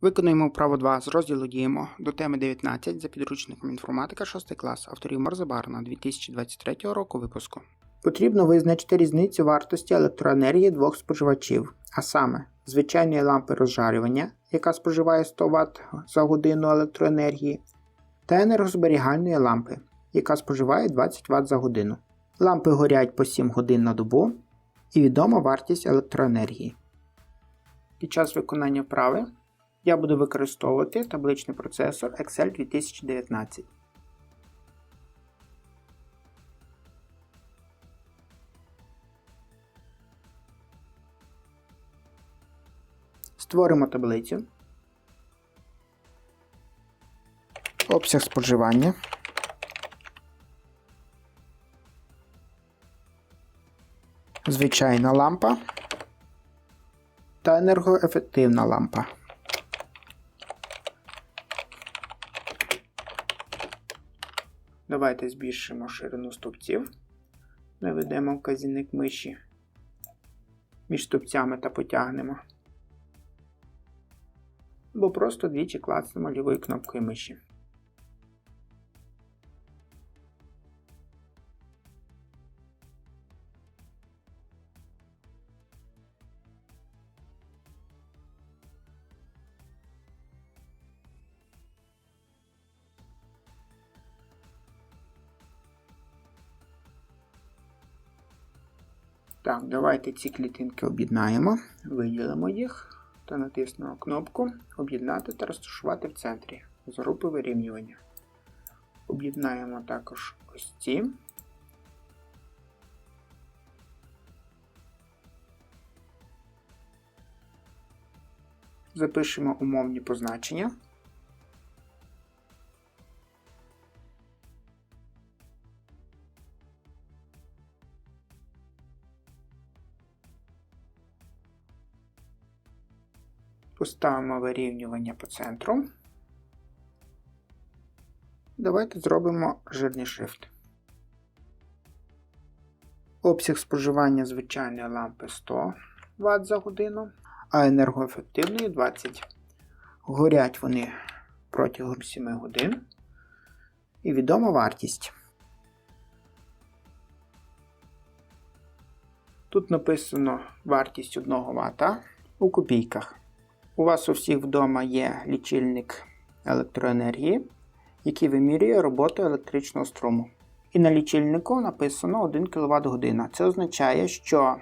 Виконуємо вправо 2 з розділу діємо до теми 19 за підручником інформатика 6 клас авторів Марзабарна 2023 року випуску. Потрібно визначити різницю вартості електроенергії двох споживачів, а саме звичайної лампи розжарювання, яка споживає 100 Вт за годину електроенергії, та енергозберігальної лампи, яка споживає 20 Вт за годину. Лампи горять по 7 годин на добу і відома вартість електроенергії. Під час виконання вправи я буду використовувати табличний процесор Excel 2019. Створимо таблицю. Обсяг споживання. Звичайна лампа та енергоефективна лампа. Давайте збільшимо ширину стовпців. Наведемо вказівник миші між стовпцями та потягнемо. Або просто двічі клацнемо лівою кнопкою миші. Так, давайте ці клітинки об'єднаємо, виділимо їх та натиснемо кнопку Об'єднати та розташувати в центрі з групи вирівнювання. Об'єднаємо також ось ці. Запишемо умовні позначення. Поставимо вирівнювання по центру. Давайте зробимо жирний шрифт. Обсяг споживання звичайної лампи 100 Вт за годину, а енергоефективної 20. Горять вони протягом 7 годин. І відома вартість. Тут написано вартість 1 Вт у копійках. У вас у всіх вдома є лічильник електроенергії, який вимірює роботу електричного струму. І на лічильнику написано 1 кВт година. Це означає, що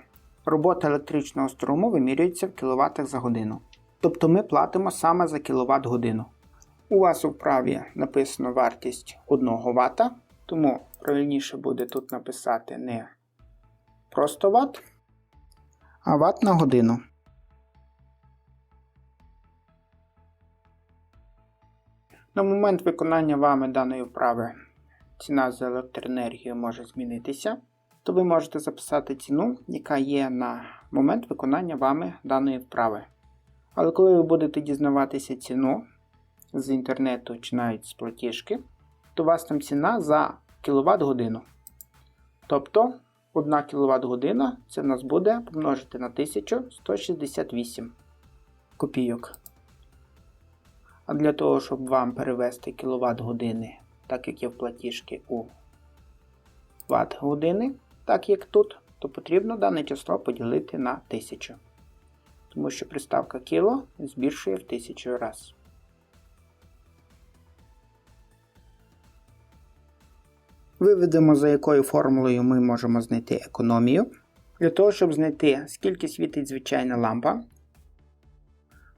робота електричного струму вимірюється в кВт за годину. Тобто ми платимо саме за кВт годину. У вас у вправі написано вартість 1 Вт, тому правильніше буде тут написати не просто Вт, а Вт на годину. На момент виконання вами даної вправи ціна за електроенергію може змінитися, то ви можете записати ціну, яка є на момент виконання вами даної вправи. Але коли ви будете дізнаватися ціну з інтернету чи навіть з платіжки, то у вас там ціна за кіловат годину. Тобто 1 кВт година це в нас буде помножити на 1168 копійок. А для того, щоб вам перевести кіловат години, так як є в платіжці у Вт години, так як тут, то потрібно дане число поділити на 1000. Тому що приставка кіло збільшує в 1000 раз. Виведемо, за якою формулою ми можемо знайти економію. Для того, щоб знайти, скільки світить звичайна лампа,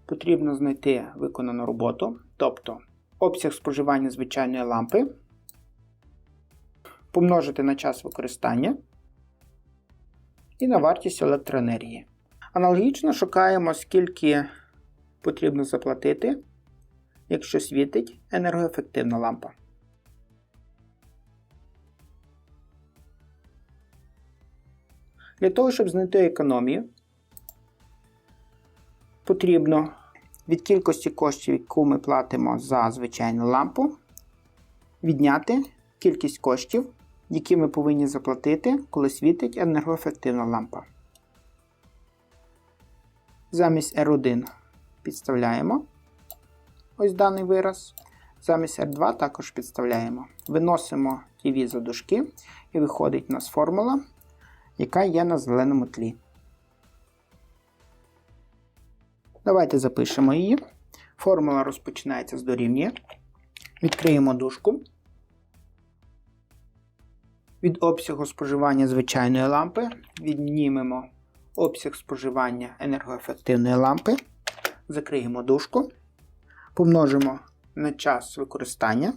потрібно знайти виконану роботу, тобто обсяг споживання звичайної лампи, помножити на час використання і на вартість електроенергії. Аналогічно шукаємо, скільки потрібно заплатити, якщо світить енергоефективна лампа. Для того, щоб знайти економію, потрібно від кількості коштів, яку ми платимо за звичайну лампу, відняти кількість коштів, які ми повинні заплатити, коли світить енергоефективна лампа. Замість R1 підставляємо ось даний вираз. Замість R2 також підставляємо. Виносимо ті за дужки, і виходить у нас формула, яка є на зеленому тлі. Давайте запишемо її. Формула розпочинається з дорівнює. Відкриємо дужку. Від обсягу споживання звичайної лампи віднімемо обсяг споживання енергоефективної лампи. Закриємо дужку. Помножимо на час використання.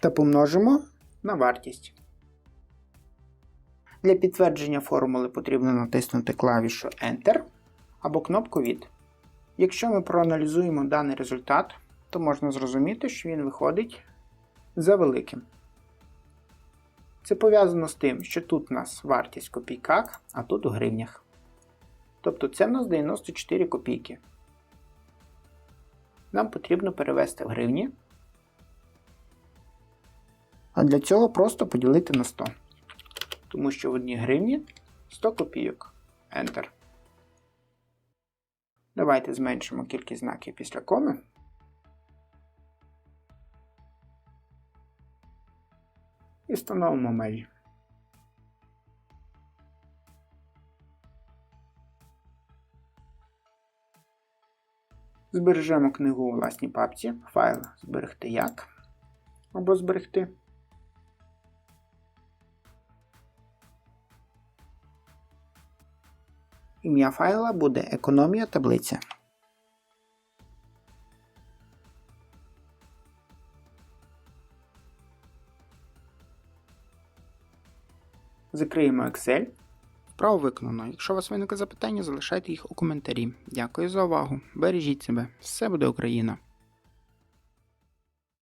Та помножимо на вартість. Для підтвердження формули потрібно натиснути клавішу Enter або кнопку від. Якщо ми проаналізуємо даний результат, то можна зрозуміти, що він виходить за великим. Це пов'язано з тим, що тут у нас вартість в копійках, а тут у гривнях. Тобто це в нас 94 копійки. Нам потрібно перевести в гривні. А для цього просто поділити на 100. Тому що в одній гривні 100 копійок. Enter. Давайте зменшимо кількість знаків після коми. І встановимо мель. Збережемо книгу у власній папці. Файл зберегти як або зберегти. Ім'я файла буде економія таблиця. Закриємо Excel. Вправо виконано. Якщо у вас виникли запитання, залишайте їх у коментарі. Дякую за увагу. Бережіть себе. Все буде Україна!